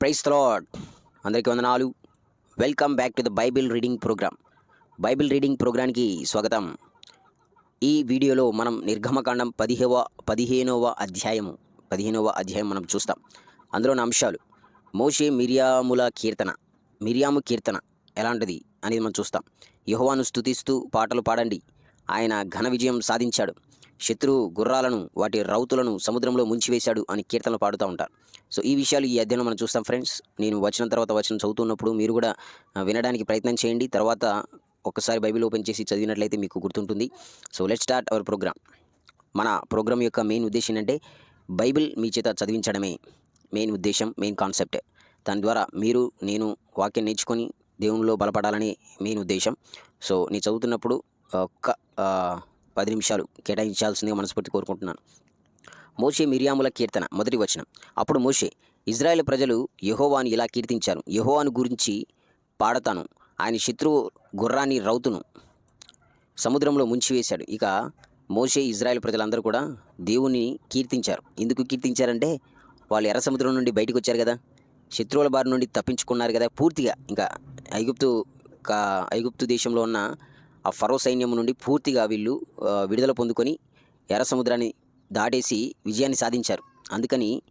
Price lord అందరికీ వందనాలు. Welcome back to the Bible reading program. Bible reading ప్రోగ్రామ్కి స్వాగతం. ఈ వీడియోలో మనం నిర్గమకాండం పదిహేవ పదిహేనవ అధ్యాయము పదిహేనవ అధ్యాయం మనం చూస్తాం. అందులోని అంశాలు. మోషే మిరియాముల కీర్తన మిరియాము కీర్తన ఎలాంటిది అనేది మనం చూస్తాం. యహోవాను స్తుతిస్తూ పాటలు పాడండి. ఆయన ఘన విజయం సాధించాడు. శత్రువు గుర్రాలను వాటి రౌతులను సముద్రంలో ముంచివేశాడు అని కీర్తనలు పాడుతూ ఉంటారు. సో ఈ విషయాలు ఈ అధ్యయనం మనం చూస్తాం ఫ్రెండ్స్. నేను వచ్చిన తర్వాత వచ్చిన చదువుతున్నప్పుడు మీరు కూడా వినడానికి ప్రయత్నం చేయండి. తర్వాత ఒక్కసారి బైబిల్ ఓపెన్ చేసి చదివినట్లయితే మీకు గుర్తుంటుంది. So let start our program మన ప్రోగ్రామ్ యొక్క మెయిన్ ఉద్దేశం ఏంటంటే బైబిల్ మీ చేత చదివించడమే మెయిన్ ఉద్దేశం మెయిన్ కాన్సెప్ట్. దాని ద్వారా మీరు నేను వాక్యం నేర్చుకొని దేవునిలో బలపడాలని మెయిన్ ఉద్దేశం. సో నేను చదువుతున్నప్పుడు ఒక్క పది నిమిషాలు కేటాయించాల్సిందిగా మనస్ఫూర్తి కోరుకుంటున్నాను. మోషే మిరియాముల కీర్తన మొదటి వచనం. అప్పుడు మోషే ఇజ్రాయెల్ ప్రజలు యహోవాను ఇలా కీర్తించారు. యహోవాను గురించి పాడతాను. ఆయన శత్రువు గుర్రాన్ని రౌతును సముద్రంలో ముంచివేశాడు. ఇక మోషే ఇజ్రాయెల్ ప్రజలందరూ కూడా దేవుని కీర్తించారు. ఎందుకు కీర్తించారంటే వాళ్ళు ఎర్ర సముద్రం నుండి బయటకు వచ్చారు కదా. శత్రువుల బారి నుండి తప్పించుకున్నారు కదా. పూర్తిగా ఇంకా ఐగుప్తు కా ఐగుప్తు దేశంలో ఉన్న ఆ ఫరో సైన్యం నుండి పూర్తిగా వీళ్ళు విడుదల పొందుకొని ఎర్ర సముద్రాన్ని దాటేసి విజయాన్ని సాధించారు. అందుకని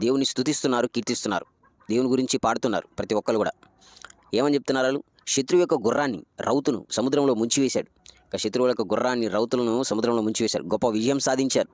దేవుని స్తుతిస్తున్నారు కీర్తిస్తున్నారు. దేవుని గురించి పాడుతున్నారు ప్రతి ఒక్కరు కూడా. ఏమని చెప్తున్నారు శత్రువు యొక్క గుర్రాన్ని రౌతును సముద్రంలో ముంచివేశాడు. ఇక శత్రువుల యొక్క గుర్రాన్ని రౌతులను సముద్రంలో ముంచివేశాడు. గొప్ప విజయం సాధించారు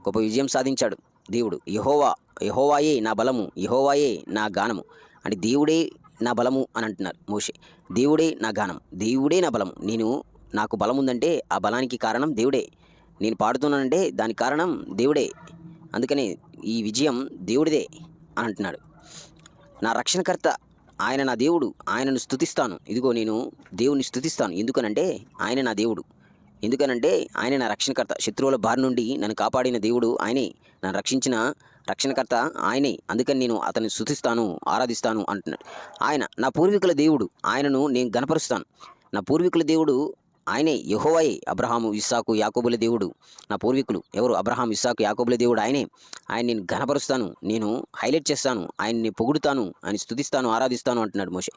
గొప్ప విజయం సాధించాడు దేవుడు. యహోవా యహోవాయే నా బలము యహోవాయే నా గానము. అంటే దేవుడే నా బలము అని అంటున్నారు మోషే. దేవుడే నా గానం. దేవుడే నా బలము. నేను నాకు బలం ఉందంటే ఆ బలానికి కారణం దేవుడే. నేను పాడుతున్నానంటే దానికి కారణం దేవుడే. అందుకని ఈ విజయం దేవుడిదే అని అంటున్నాడు. నా రక్షణకర్త ఆయన నా దేవుడు. ఆయనను స్థుతిస్తాను ఇదిగో నేను దేవుని స్థుతిస్తాను ఎందుకనంటే ఆయన నా దేవుడు. ఎందుకనంటే ఆయన నా రక్షణకర్త. శత్రువుల బారి నుండి నన్ను కాపాడిన దేవుడు ఆయనే. నన్ను రక్షించిన రక్షణకర్త ఆయనే. అందుకని నేను అతన్ని స్తుతిస్తాను ఆరాధిస్తాను అంటున్నాడు. ఆయన నా పూర్వీకుల దేవుడు ఆయనను నేను గనపరుస్తాను నా పూర్వీకుల దేవుడు ఆయనే యహోవాయే అబ్రహాము ఇస్సాకు యాకోబుల దేవుడు. నా పూర్వీకులు ఎవరు? అబ్రహాం ఇస్సాకు యాకోబుల దేవుడు ఆయనే. ఆయన నేను ఘనపరుస్తాను నేను హైలైట్ చేస్తాను ఆయన్ని పొగుడుతాను ఆయన స్తుతిస్తాను ఆరాధిస్తాను అంటున్నాడు మోషే.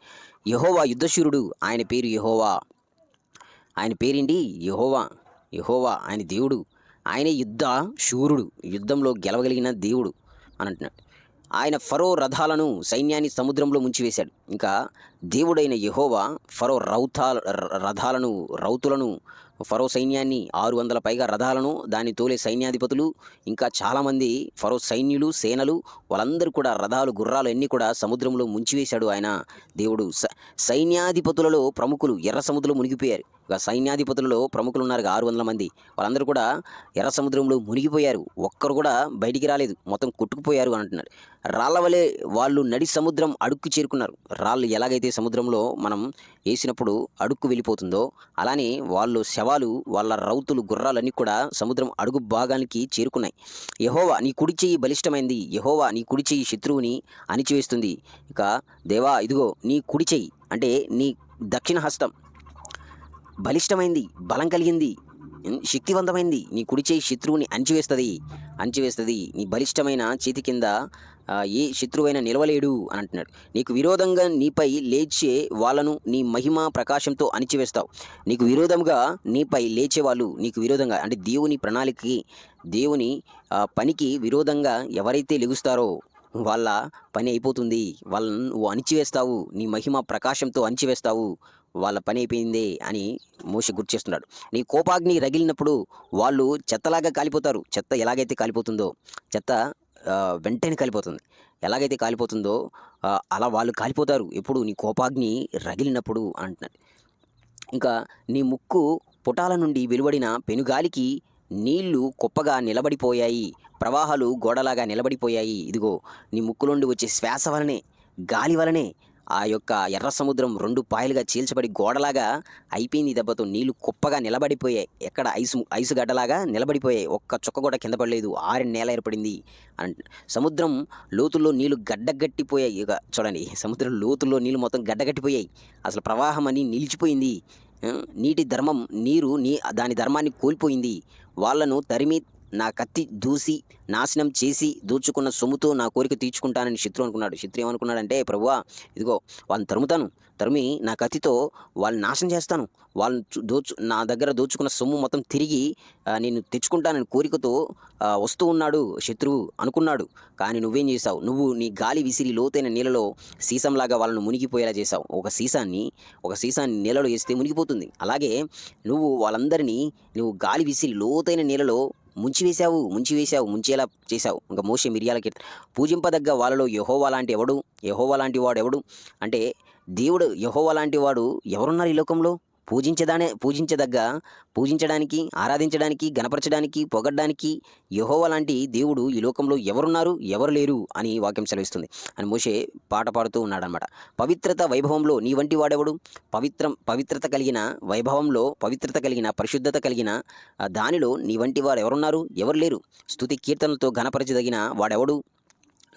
యహోవా యుద్ధశూరుడు ఆయన పేరు యహోవా. ఆయన పేరేంటి? యహోవా యహోవా ఆయన దేవుడు. ఆయన యుద్ధ శూరుడు యుద్ధంలో గెలవగలిగిన దేవుడు అని అంటున్నాడు. ఆయన ఫరో రథాలను సైన్యాన్ని సముద్రంలో ముంచివేశాడు. ఇంకా దేవుడైన యెహోవా ఫరో రౌతా రథాలను రౌతులను ఫరో సైన్యాన్ని ఆరు వందల పైగా రథాలను దాన్ని తోలే సైన్యాధిపతులు ఇంకా చాలామంది ఫరో సైన్యులు సేనలు వాళ్ళందరూ కూడా రథాలు గుర్రాలు అన్నీ కూడా సముద్రంలో ముంచివేశాడు ఆయన. దేవుడు సైన్యాధిపతులలో ప్రముఖులు ఎర్ర సముద్రంలో మునిగిపోయారు. ఇక సైన్యాధిపతులలో ప్రముఖులు ఉన్నారు ఆరు వందల మంది. వాళ్ళందరూ కూడా ఎర్ర సముద్రంలో మునిగిపోయారు. ఒక్కరు కూడా బయటికి రాలేదు. మొత్తం కొట్టుకుపోయారు అని అంటున్నారు రాళ్ళ వలె వాళ్ళు నడి సముద్రం అడుక్కు చేరుకున్నారు. రాళ్ళు ఎలాగైతే సముద్రంలో మనం వేసినప్పుడు అడుక్కు వెళ్ళిపోతుందో అలానే వాళ్ళు శవాలు వాళ్ళ రౌతులు గుర్రాలన్నీ కూడా సముద్రం అడుగు భాగానికి చేరుకున్నాయి. యహోవా నీ కుడి చెయ్యి బలిష్టమైంది. యహోవా నీ కుడి చెయ్యి శత్రువుని అణిచివేస్తుంది. ఇక దేవా ఇదిగో నీ కుడి చెయ్యి అంటే నీ దక్షిణ హస్తం. బలిష్టమైంది బలం కలిగింది శక్తివంతమైంది. నీ కుడి చేయి శత్రువుని అంచివేస్తుంది అంచివేస్తుంది నీ బలిష్టమైన చేతి కింద ఏ శత్రువైనా నిలవలేడు అని అంటున్నాడు. నీకు విరోధంగా నీపై లేచే వాళ్ళను నీ మహిమ ప్రకాశంతో అణిచివేస్తావు. నీకు విరోధంగా నీపై లేచేవాళ్ళు నీకు విరోధంగా అంటే దేవుని ప్రణాళికకి దేవుని పనికి విరోధంగా ఎవరైతే లెగుస్తారో వాళ్ళ పని అయిపోతుంది. వాళ్ళను నువ్వు అణిచివేస్తావు నీ మహిమ ప్రకాశంతో అణిచివేస్తావు వాళ్ళ పని అయిపోయిందే అని మోష గుర్తు చేస్తున్నాడు. నీ కోపాగ్ని రగిలినప్పుడు వాళ్ళు చెత్తలాగా కాలిపోతారు. చెత్త ఎలాగైతే కాలిపోతుందో చెత్త వెంటనే కాలిపోతుంది. ఎలాగైతే కాలిపోతుందో అలా వాళ్ళు కాలిపోతారు. ఎప్పుడు నీ కోపాగ్ని రగిలినప్పుడు అంటున్నాడు. ఇంకా నీ ముక్కు పుటాల నుండి వెలువడిన పెనుగాలికి నీళ్ళు కుప్పగా నిలబడిపోయాయి. ప్రవాహాలు గోడలాగా నిలబడిపోయాయి. ఇదిగో నీ ముక్కు నుండి వచ్చే శ్వాస వలనే గాలి వలనే ఆ యొక్క ఎర్ర సముద్రం రెండు పాయలుగా చీల్చబడి గోడలాగా అయిపోయింది దెబ్బతో. నీళ్ళు కుప్పగా నిలబడిపోయాయి. ఎక్కడ ఐసు ఐసు గడ్డలాగా నిలబడిపోయాయి. ఒక్క చుక్క కూడా కింద పడలేదు. ఆరిన నేల ఏర్పడింది. సముద్రం లోతుల్లో నీళ్ళు గడ్డగట్టిపోయాయి. ఇక చూడండి సముద్రం లోతుల్లో నీళ్ళు మొత్తం గడ్డగట్టిపోయాయి. అసలు ప్రవాహం అని నిలిచిపోయింది. నీటి ధర్మం నీరు నీ దాని ధర్మాన్ని కోల్పోయింది. వాళ్ళను తరిమి నా కత్తి దూసి నాశనం చేసి దోచుకున్న సొమ్ముతో నా కోరిక తీర్చుకుంటానని శత్రు అనుకున్నాడు. శత్రు ఏమనుకున్నాడంటే ప్రభువా ఇదిగో వాళ్ళని తరుముతాను. తరిమి నా కత్తితో వాళ్ళని నాశనం చేస్తాను. వాళ్ళని దోచు నా దగ్గర దోచుకున్న సొమ్ము మొత్తం తిరిగి నేను తెచ్చుకుంటానని కోరికతో వస్తూ ఉన్నాడు శత్రువు అనుకున్నాడు. కానీ నువ్వేం చేశావు? నువ్వు నీ గాలి విసిరి లోతైన నీళ్ళలో సీసంలాగా వాళ్ళను మునిగిపోయేలా చేశావు. ఒక సీసాన్ని ఒక సీసాన్ని నీళ్ళలో వేస్తే మునిగిపోతుంది. అలాగే నువ్వు వాళ్ళందరినీ నువ్వు గాలి విసిరి లోతైన నీళ్ళలో ముంచివేశావు ముంచివేశావు ముంచేలా చేశావు. ఇంకా మోసే మిరియాలకి పూజింపదగ్గ వాళ్ళలో యహోవా లాంటి ఎవడు యహోవా లాంటి వాడు ఎవడు అంటే దేవుడు యహోవా లాంటి వాడు ఎవరున్నారు ఈ లోకంలో? పూజించదానే పూజించదగ్గ పూజించడానికి ఆరాధించడానికి గణపరచడానికి పొగడ్డానికి యహోవ లాంటి దేవుడు ఈ లోకంలో ఎవరున్నారు ఎవరు లేరు అని వాక్యం సెలవిస్తుంది. అని మోషే పాట పాడుతూ ఉన్నాడనమాట పవిత్రత వైభవంలో నీ వంటి వాడెవడు? పవిత్రం పవిత్రత కలిగిన వైభవంలో పవిత్రత కలిగిన పరిశుద్ధత కలిగిన దానిలో నీ వంటి వారు ఎవరున్నారు ఎవరు లేరు? స్థుతి కీర్తనలతో ఘనపరచదగిన వాడెవడు?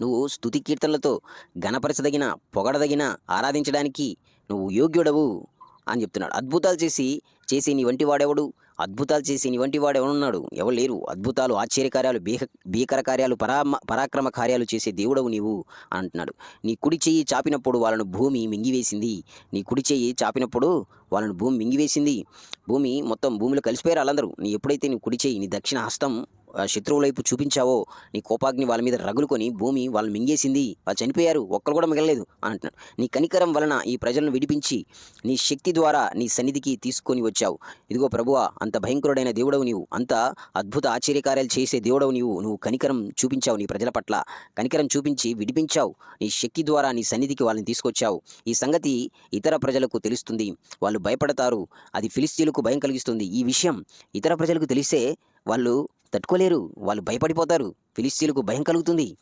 నువ్వు స్థుతి కీర్తనలతో ఘనపరచదగిన పొగడదగిన ఆరాధించడానికి నువ్వు యోగ్యుడవు. అని చెప్తున్నాడు. అద్భుతాలు చేసి చేసి నీ వంటి వాడెవడు? అద్భుతాలు చేసి నీ వంటి వాడు ఎవరున్నాడు ఎవరు లేరు. అద్భుతాలు ఆశ్చర్య కార్యాలు భీక భీకర కార్యాలు పరామ పరాక్రమ కార్యాలు చేసే దేవుడవు నీవు అంటున్నాడు. నీ కుడి చెయ్యి చాపినప్పుడు వాళ్ళను భూమి మింగివేసింది. నీ కుడి చెయ్యి చాపినప్పుడు వాళ్ళను భూమి మింగివేసింది. భూమి మొత్తం భూమిలో కలిసిపోయారు వాళ్ళందరూ. నీ ఎప్పుడైతే నీ కుడి చెయ్యి నీ దక్షిణ హస్తం శత్రువు వైపు చూపించావో? నీ కోపాగ్ని వాళ్ళ మీద రగులుకొని భూమి వాళ్ళు మింగేసింది. వాళ్ళు చనిపోయారు. ఒక్కరు కూడా మిగలలేదు అని అంటున్నాడు. నీ కనికరం వలన ఈ ప్రజలను విడిపించి నీ శక్తి ద్వారా నీ సన్నిధికి తీసుకొని వచ్చావు. ఇదిగో ప్రభువా అంత భయంకరుడైన దేవుడవు నీవు. అంత అద్భుత ఆశ్చర్యకార్యాలు చేసే దేవుడవు నీవు. నువ్వు కనికరం చూపించావు నీ ప్రజల పట్ల. కనికరం చూపించి విడిపించావు. నీ శక్తి ద్వారా నీ సన్నిధికి వాళ్ళని తీసుకొచ్చావు. ఈ సంగతి ఇతర ప్రజలకు తెలుస్తుంది. వాళ్ళు భయపడతారు. అది ఫిలిస్తీన్లకు భయం కలిగిస్తుంది. ఈ విషయం ఇతర ప్రజలకు తెలిస్తే వాళ్ళు తట్టుకోలేరు. వాళ్ళు భయపడిపోతారు. ఫిలిస్తీన్లకు భయం కలుగుతుంది.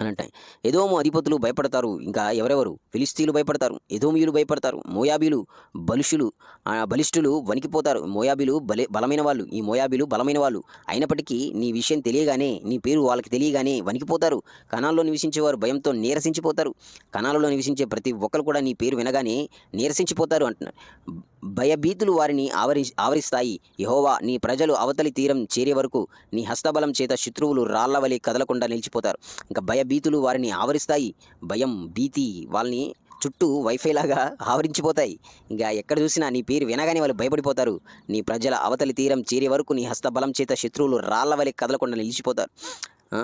అని అంటాయి. ఎదోము అధిపతులు భయపడతారు. ఇంకా ఎవరెవరు? ఫిలిస్తీన్లు భయపడతారు. ఎదోమియులు భయపడతారు. మోయాబీలు బలుషులు ఆ, బలిష్ఠులు వణికిపోతారు. మోయాబీలు బలే బలమైన వాళ్ళు. ఈ మోయాబీలు బలమైన వాళ్ళు. అయినప్పటికీ నీ విషయం తెలియగానే నీ పేరు వాళ్ళకి తెలియగానే వణికిపోతారు. కణాల్లో నివసించేవారు భయంతో నీరసించిపోతారు. కణాలలో నివసించే ప్రతి ఒక్కరు కూడా నీ పేరు వినగానే నీరసించిపోతారు అంటున్నారు. భయభీతులు వారిని ఆవరి ఆవరిస్తాయి. యహోవా నీ ప్రజలు అవతలి తీరం చేరే వరకు నీ హస్తబలం చేత శత్రువులు రాళ్ళవలి కదలకుండా నిలిచిపోతారు. ఇంకా భయభీతులు వారిని ఆవరిస్తాయి. భయం భీతి వాళ్ళని చుట్టూ వైఫై లాగా ఆవరించిపోతాయి. ఇంకా ఎక్కడ చూసినా నీ పేరు వినగానే వాళ్ళు భయపడిపోతారు. నీ ప్రజల అవతలి తీరం చేరే వరకు నీ హస్తబలం చేత శత్రువులు రాళ్ళ వలె కదలకుండా నిలిచిపోతారు.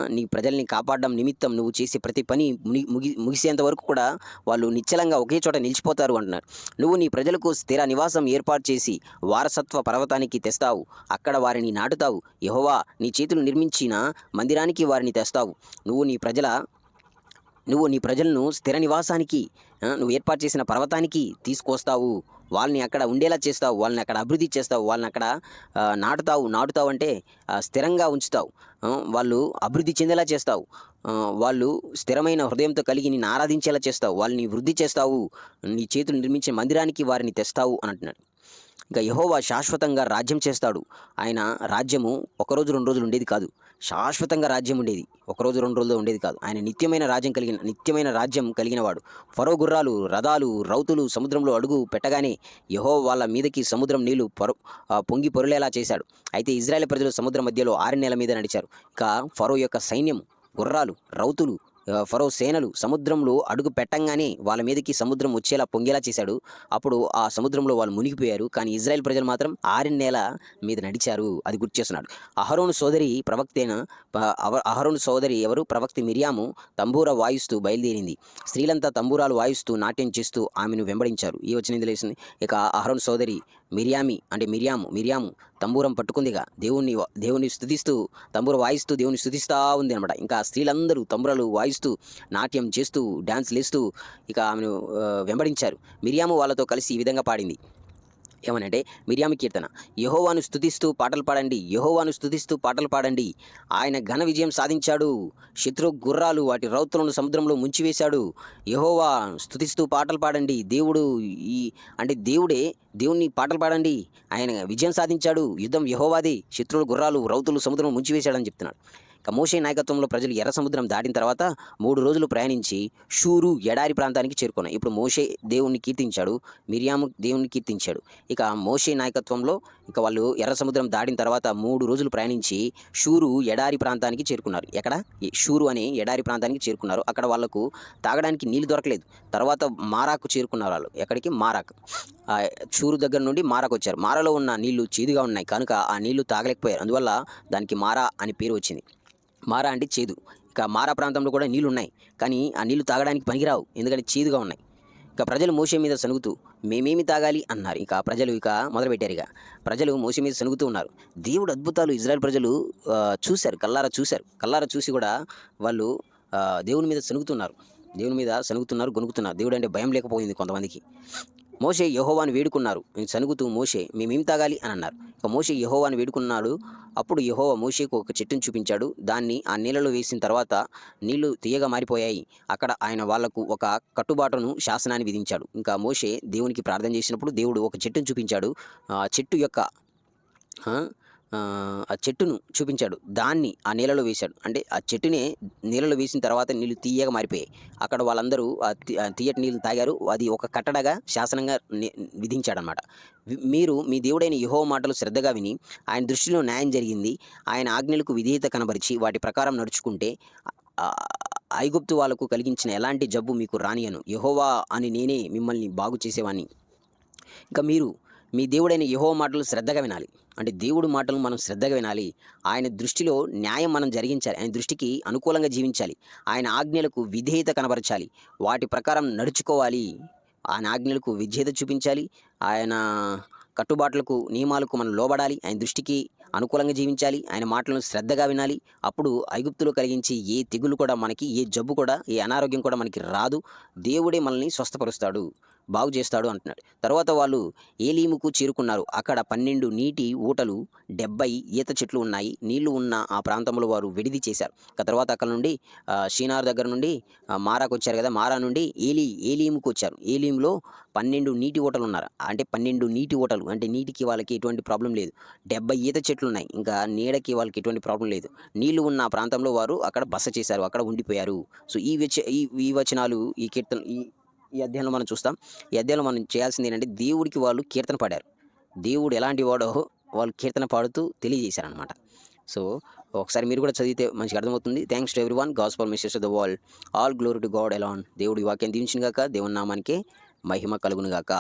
నీ ప్రజల్ని కాపాడడం నిమిత్తం నువ్వు చేసే ప్రతి పని ముగి ముగి ముగిసేంత వరకు కూడా వాళ్ళు నిశ్చలంగా ఒకే చోట నిలిచిపోతారు అంటున్నారు. నువ్వు నీ ప్రజలకు స్థిర నివాసం ఏర్పాటు చేసి వారసత్వ పర్వతానికి తెస్తావు. అక్కడ వారిని నాటుతావు. యహోవా నీ చేతులు నిర్మించిన మందిరానికి వారిని తెస్తావు. నువ్వు నీ ప్రజల నువ్వు నీ ప్రజలను స్థిర నివాసానికి నువ్వు ఏర్పాటు చేసిన పర్వతానికి తీసుకొస్తావు. వాళ్ళని అక్కడ ఉండేలా చేస్తావు వాళ్ళని అక్కడ అభివృద్ధి చేస్తావు వాళ్ళని అక్కడ నాటుతావు. నాటుతావు అంటే స్థిరంగా ఉంచుతావు. వాళ్ళు అభివృద్ధి చెందేలా చేస్తావు. వాళ్ళు స్థిరమైన హృదయంతో కలిగి నిన్ను ఆరాధించేలా చేస్తావు. వాళ్ళని వృద్ధి చేస్తావు. నీ చేతులు నిర్మించే మందిరానికి వారిని తెస్తావు అని అంటున్నాడు ఇక యహోవా శాశ్వతంగా రాజ్యం చేస్తాడు. ఆయన రాజ్యము ఒకరోజు రెండు రోజులు ఉండేది కాదు. శాశ్వతంగా రాజ్యం ఉండేది. ఒకరోజు రెండు రోజులు ఉండేది కాదు. ఆయన నిత్యమైన రాజ్యం కలిగిన నిత్యమైన రాజ్యం కలిగిన వాడు. ఫరో గుర్రాలు రథాలు రౌతులు సముద్రంలో అడుగు పెట్టగానే యహో వాళ్ళ మీదకి సముద్రం నీళ్ళు పొర పొంగి పొరలేలా చేశాడు. అయితే ఇజ్రాయెల్ ప్రజలు సముద్రం మధ్యలో ఆరు నెలల మీద నడిచారు. ఇక ఫరో యొక్క సైన్యం గుర్రాలు రౌతులు ఫరో సేనలు సముద్రంలో అడుగు పెట్టంగానే వాళ్ళ మీదకి సముద్రం వచ్చేలా పొంగేలా చేశాడు. అప్పుడు ఆ సముద్రంలో వాళ్ళు మునిగిపోయారు. కానీ ఇజ్రాయెల్ ప్రజలు మాత్రం ఆరిన్నేల మీద నడిచారు. అది గుర్తు చేస్తున్నాడు. అహరోను సోదరి ప్రవక్తైన? ప- అవ- అహరోను సోదరి ఎవరు? ప్రవక్తి మిరియాము తంబూర వాయిస్తూ బయలుదేరింది. స్త్రీలంతా తంబూరాలు వాయిస్తూ నాట్యం చేస్తూ ఆమెను వెంబడించారు. ఈ వచ్చిన తెలిసింది ఇక అహరోను సోదరి మిరియామి అంటే మిరియాము మిరియాము తంబూరం పట్టుకుందిగా. దేవుణ్ణి దేవుని స్థుతిస్తూ తంబూర వాయిస్తూ దేవుని స్థుతిస్తూ ఉంది అనమాట ఇంకా స్త్రీలందరూ తంబురలు వాయిస్తూ నాట్యం చేస్తూ డ్యాన్స్ లేస్తూ ఇక ఆమెను వెంబడించారు. మిరియాము వాళ్ళతో కలిసి ఈ విధంగా పాడింది. ఏమనంటే మిరియామి కీర్తన. యహోవాను స్థుతిస్తూ పాటలు పాడండి యహోవాను స్థుతిస్తూ పాటలు పాడండి. ఆయన ఘన విజయం సాధించాడు. శత్రు గుర్రాలు వాటి రౌతులను సముద్రంలో ముంచివేశాడు. యహోవా స్థుతిస్తూ పాటలు పాడండి. దేవుడు ఈ అంటే దేవుడే దేవుణ్ణి పాటలు పాడండి. ఆయన విజయం సాధించాడు. యుద్ధం యహోవాదే. శత్రువులు గుర్రాలు రౌతులు సముద్రం ముంచివేశాడని చెప్తున్నాడు. కమోషే నాయకత్వంలో ప్రజలు ఎర్ర సముద్రం దాటిన తర్వాత మూడు రోజులు ప్రయాణించి షూరు ఎడారి ప్రాంతానికి చేరుకున్నాయి ఇప్పుడు మోషే దేవుణ్ణి కీర్తించాడు మిరియాము దేవుణ్ణి కీర్తించాడు. ఇక మోషే నాయకత్వంలో ఇక వాళ్ళు ఎర్ర సముద్రం దాటిన తర్వాత మూడు రోజులు ప్రయాణించి షూరు ఎడారి ప్రాంతానికి చేరుకున్నారు. ఎక్కడ? షూరు అనే ఎడారి ప్రాంతానికి చేరుకున్నారు. అక్కడ వాళ్ళకు తాగడానికి నీళ్ళు దొరకలేదు. తర్వాత మారాకు చేరుకున్నారు వాళ్ళు. ఎక్కడికి? మారాకు. షూరు దగ్గర నుండి మారాకు వచ్చారు. మారాలో ఉన్న నీళ్ళు చేదుగా ఉన్నాయి. కనుక ఆ నీళ్ళు తాగలేకపోయారు. అందువల్ల దానికి మారా అని పేరు వచ్చింది. మారా అంటే చేదు. ఇక మారా ప్రాంతంలో కూడా నీళ్ళు ఉన్నాయి కానీ ఆ నీళ్ళు తాగడానికి పనికిరావు. ఎందుకంటే చేదుగా ఉన్నాయి. ఇక ప్రజలు మోసే మీద సనుగుతూ మేమేమి తాగాలి? అన్నారు. ఇక ప్రజలు ఇక మొదలుపెట్టారు ఇక. ప్రజలు మోసే మీద సనుగుతూ ఉన్నారు. దేవుడు అద్భుతాలు ఇజ్రాయెల్ ప్రజలు చూశారు. కల్లారా చూశారు. కల్లారా చూసి కూడా వాళ్ళు దేవుని మీద సనుగుతున్నారు దేవుని మీద సనుగుతున్నారు గొనుగుతున్నారు దేవుడు అంటే భయం లేకపోయింది కొంతమందికి. మోషే యహోవాని వేడుకున్నారు. సనుగుతూ మోషే మేమేం తాగాలి? అని అన్నారు. ఇక మోషే యహోవాని వేడుకున్నాడు. అప్పుడు యహోవ మోషేకు ఒక చెట్టును చూపించాడు. దాన్ని ఆ నీళ్ళలో వేసిన తర్వాత నీళ్ళు తీయగా మారిపోయాయి. అక్కడ ఆయన వాళ్ళకు ఒక కట్టుబాటును శాసనాన్ని విధించాడు. ఇంకా మోషే దేవునికి ప్రార్థన చేసినప్పుడు దేవుడు ఒక చెట్టును చూపించాడు. ఆ చెట్టు యొక్క ఆ, చెట్టును చూపించాడు. దాన్ని ఆ నీళ్ళలో వేశాడు. అంటే ఆ చెట్టునే నీళ్ళలో వేసిన తర్వాత నీళ్ళు తీయగా మారిపోయాయి. అక్కడ వాళ్ళందరూ ఆ తీయటి నీళ్ళు తాగారు. అది ఒక కట్టడగా శాసనంగా ని- విధించాడనమాట. మీరు మీ దేవుడైన యహో మాటలు శ్రద్ధగా విని ఆయన దృష్టిలో న్యాయం జరిగింది. ఆయన ఆజ్ఞలకు విధేయత కనబరిచి వాటి ప్రకారం నడుచుకుంటే ఐగుప్తు వాళ్ళకు కలిగించిన ఎలాంటి జబ్బు మీకు రానియను యహోవా అని నేనే మిమ్మల్ని బాగు చేసేవాడిని ఇంకా మీరు మీ దేవుడైన యహో మాటలు శ్రద్ధగా వినాలి. అంటే దేవుడు మాటలు మనం శ్రద్ధగా వినాలి. ఆయన దృష్టిలో న్యాయం మనం జరిగించాలి. ఆయన దృష్టికి అనుకూలంగా జీవించాలి. ఆయన ఆజ్ఞలకు విధేయత కనబరచాలి. వాటి ప్రకారం నడుచుకోవాలి. ఆయన ఆజ్ఞలకు విధేయత చూపించాలి. ఆయన కట్టుబాట్లకు నియమాలకు మనం లోబడాలి. ఆయన దృష్టికి అనుకూలంగా జీవించాలి. ఆయన మాటలను శ్రద్ధగా వినాలి. అప్పుడు ఐగుప్తులు కలిగించి ఏ తెగులు కూడా మనకి ఏ జబ్బు కూడా ఏ అనారోగ్యం కూడా మనకి రాదు. దేవుడే మనల్ని స్వస్థపరుస్తాడు. బాగు చేస్తాడు అంటున్నాడు. తర్వాత వాళ్ళు ఏలీముకు చేరుకున్నారు. అక్కడ పన్నెండు నీటి ఊటలు డెబ్బై ఈత చెట్లు ఉన్నాయి. నీళ్ళు ఉన్న ఆ ప్రాంతంలో వారు విడిది చేశారు. ఇక తర్వాత అక్కడ నుండి శ్రీనార్ షీనార్ దగ్గర నుండి మారాకు వచ్చారు కదా. మారా నుండి ఏలీ ఏలీముకు వచ్చారు. ఏలీంలో పన్నెండు నీటి ఊటలు ఉన్నారు. అంటే పన్నెండు నీటి ఊటలు. అంటే నీటికి వాళ్ళకి ఎటువంటి ప్రాబ్లం లేదు. డెబ్బై ఈత చెట్లు ఉన్నాయి. ఇంకా నీడకి వాళ్ళకి ఎటువంటి ప్రాబ్లం లేదు. నీళ్ళు ఉన్న ప్రాంతంలో వారు అక్కడ బస చేశారు. అక్కడ ఉండిపోయారు. సో ఈ వచ ఈ ఈ వచనాలు ఈ కీర్తన ఈ ఈ అధ్యాయంలో మనం చూస్తాం. ఈ అధ్యాయంలో మనం చేయాల్సింది ఏంటంటే దేవుడికి వాళ్ళు కీర్తన పాడారు. దేవుడు ఎలాంటి వాడో వాళ్ళు కీర్తన పాడుతూ తెలియజేశారనమాట సో ఒకసారి మీరు కూడా చదివితే మంచిగా అర్థమవుతుంది. Thanks to everyone gospel of the world all glory to God Elon దేవుడి వాక్యం దీవించిన గాక దేవుని నామానికి మహిమ కలుగును గాక